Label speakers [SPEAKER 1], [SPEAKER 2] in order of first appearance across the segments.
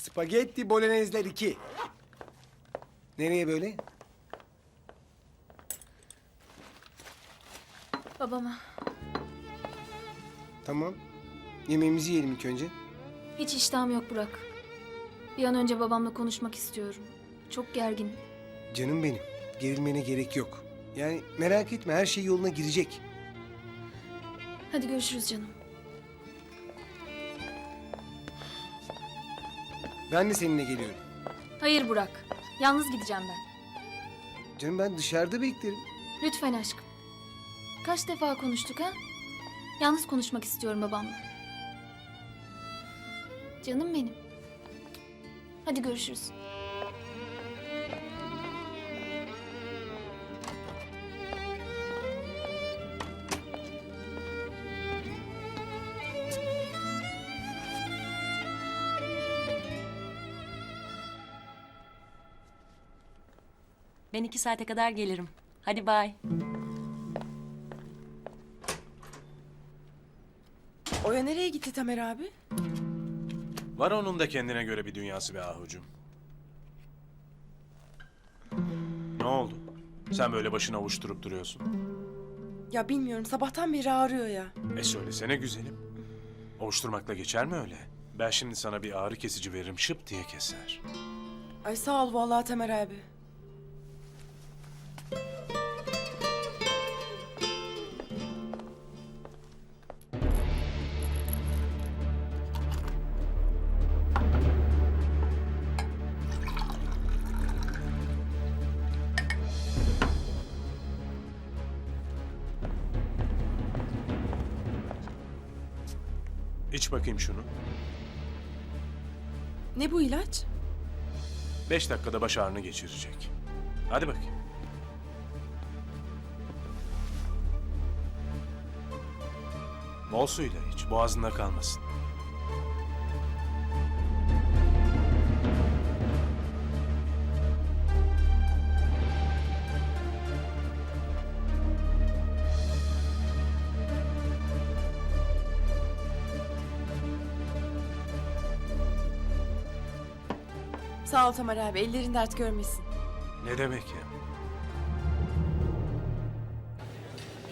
[SPEAKER 1] Spagetti Bolognezler 2. Nereye böyle?
[SPEAKER 2] Babama.
[SPEAKER 1] Tamam. Yemeğimizi yiyelim ilk önce.
[SPEAKER 2] Hiç iştahım yok Burak. Bir an önce babamla konuşmak istiyorum. Çok gergin.
[SPEAKER 1] Canım benim. Gerilmene gerek yok. Yani merak etme her şey yoluna girecek.
[SPEAKER 2] Hadi görüşürüz canım.
[SPEAKER 1] Ben de seninle geliyorum.
[SPEAKER 2] Hayır Burak. Yalnız gideceğim ben.
[SPEAKER 1] Canım ben dışarıda beklerim.
[SPEAKER 2] Lütfen aşkım. Kaç defa konuştuk ha? Yalnız konuşmak istiyorum babamla. Canım benim. Hadi görüşürüz.
[SPEAKER 3] Ben iki saate kadar gelirim. Hadi bay.
[SPEAKER 4] Oya nereye gitti Tamer abi?
[SPEAKER 5] Var onun da kendine göre bir dünyası be ahucum. Ne oldu? Sen böyle başını avuşturup duruyorsun.
[SPEAKER 4] Ya bilmiyorum sabahtan beri ağrıyor ya.
[SPEAKER 5] E söylesene güzelim. Avuşturmakla geçer mi öyle? Ben şimdi sana bir ağrı kesici veririm şıp diye keser.
[SPEAKER 4] Ay sağ ol vallahi Tamer abi.
[SPEAKER 5] İç bakayım şunu.
[SPEAKER 4] Ne bu ilaç?
[SPEAKER 5] Beş dakikada baş ağrını geçirecek. Hadi bakayım. Bol suyla iç, boğazında kalmasın.
[SPEAKER 4] Sağ ol Tamer abi ellerin dert görmesin.
[SPEAKER 5] Ne demek ya?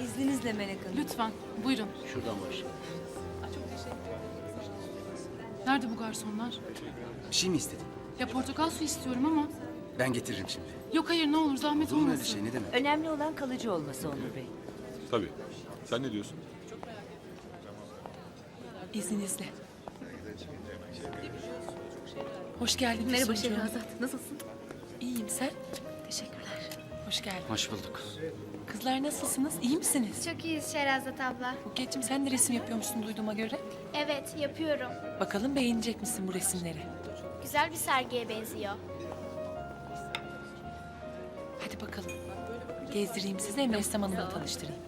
[SPEAKER 6] İzninizle Melek Hanım.
[SPEAKER 7] Lütfen, buyurun.
[SPEAKER 8] Şuradan baş.
[SPEAKER 7] Nerede bu garsonlar?
[SPEAKER 8] Bir şey mi istedin?
[SPEAKER 7] Ya portakal su istiyorum ama.
[SPEAKER 8] Ben getiririm şimdi.
[SPEAKER 7] Yok hayır ne olur zahmet
[SPEAKER 8] Olur mu öyle
[SPEAKER 7] olmasın.
[SPEAKER 8] şey ne demek?
[SPEAKER 6] Önemli olan kalıcı olması Onur Bey.
[SPEAKER 9] Tabii. Sen ne diyorsun?
[SPEAKER 7] İzninizle. Hoş geldin
[SPEAKER 2] Merhaba
[SPEAKER 7] Füsuncuğum.
[SPEAKER 2] Şehrazat. Nasılsın?
[SPEAKER 7] İyiyim sen?
[SPEAKER 2] Teşekkürler.
[SPEAKER 7] Hoş geldin.
[SPEAKER 8] Hoş bulduk.
[SPEAKER 7] Kızlar nasılsınız? İyi misiniz?
[SPEAKER 10] Çok iyiyiz Şerazat abla.
[SPEAKER 7] Buket'cim sen de resim yapıyormuşsun duyduğuma göre.
[SPEAKER 10] Evet, yapıyorum.
[SPEAKER 7] Bakalım beğenecek misin bu resimleri?
[SPEAKER 10] Güzel bir sergiye benziyor.
[SPEAKER 7] Hadi bakalım. Gezdireyim sizi hem Ressam Hanım'la tanıştırayım.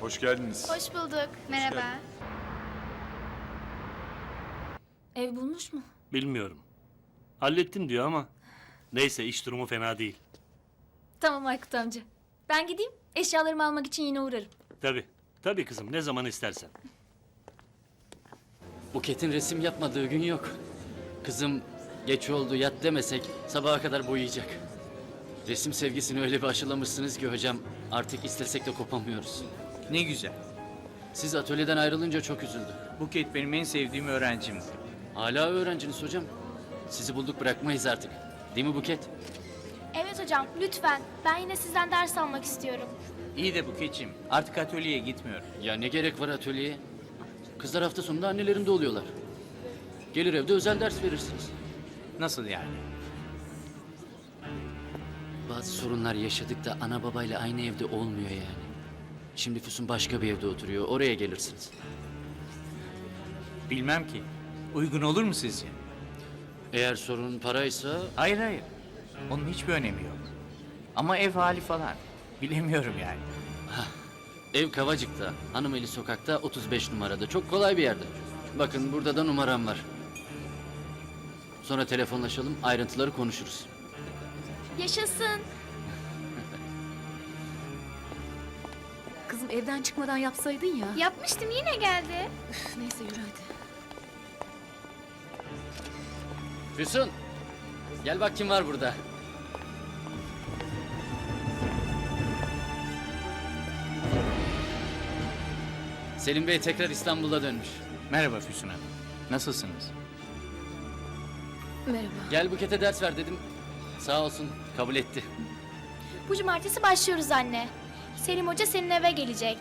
[SPEAKER 9] Hoş geldiniz.
[SPEAKER 10] Hoş bulduk. Merhaba.
[SPEAKER 2] Ev bulmuş mu?
[SPEAKER 11] Bilmiyorum. Hallettim diyor ama. Neyse iş durumu fena değil.
[SPEAKER 2] Tamam Aykut amca. Ben gideyim. Eşyalarımı almak için yine uğrarım.
[SPEAKER 11] Tabii. Tabii kızım ne zaman istersen.
[SPEAKER 8] Buket'in resim yapmadığı gün yok. Kızım geç oldu yat demesek sabaha kadar boyayacak. Resim sevgisini öyle bir aşılamışsınız ki hocam artık istesek de kopamıyoruz.
[SPEAKER 12] Ne güzel.
[SPEAKER 8] Siz atölyeden ayrılınca çok üzüldüm.
[SPEAKER 12] Buket benim en sevdiğim öğrencim.
[SPEAKER 8] Hala öğrenciniz hocam. Sizi bulduk bırakmayız artık. Değil mi Buket?
[SPEAKER 10] Evet hocam, lütfen. Ben yine sizden ders almak istiyorum.
[SPEAKER 12] İyi de Buket'ciğim artık atölyeye gitmiyorum.
[SPEAKER 8] Ya ne gerek var atölyeye? Kızlar hafta sonunda annelerinde oluyorlar. Gelir evde özel ders verirsiniz.
[SPEAKER 12] Nasıl yani?
[SPEAKER 8] Bazı sorunlar yaşadık da ana babayla aynı evde olmuyor yani. Şimdi Füsun başka bir evde oturuyor. Oraya gelirsiniz.
[SPEAKER 12] Bilmem ki. Uygun olur mu sizce?
[SPEAKER 8] Eğer sorun paraysa
[SPEAKER 12] Hayır hayır. Onun hiçbir önemi yok. Ama ev hali falan. Bilemiyorum yani.
[SPEAKER 8] ev Kavacık'ta, Hanımeli Sokak'ta 35 numarada. Çok kolay bir yerde. Bakın burada da numaram var. Sonra telefonlaşalım, ayrıntıları konuşuruz.
[SPEAKER 10] Yaşasın.
[SPEAKER 2] Kızım evden çıkmadan yapsaydın ya.
[SPEAKER 10] Yapmıştım yine geldi.
[SPEAKER 2] Neyse yürü hadi.
[SPEAKER 8] Füsun. Gel bak kim var burada. Selim Bey tekrar İstanbul'a dönmüş.
[SPEAKER 12] Merhaba Füsun Hanım. Nasılsınız?
[SPEAKER 2] Merhaba.
[SPEAKER 8] Gel Buket'e ders ver dedim. Sağ olsun kabul etti.
[SPEAKER 10] Bu cumartesi başlıyoruz anne. Selim Hoca senin eve gelecek.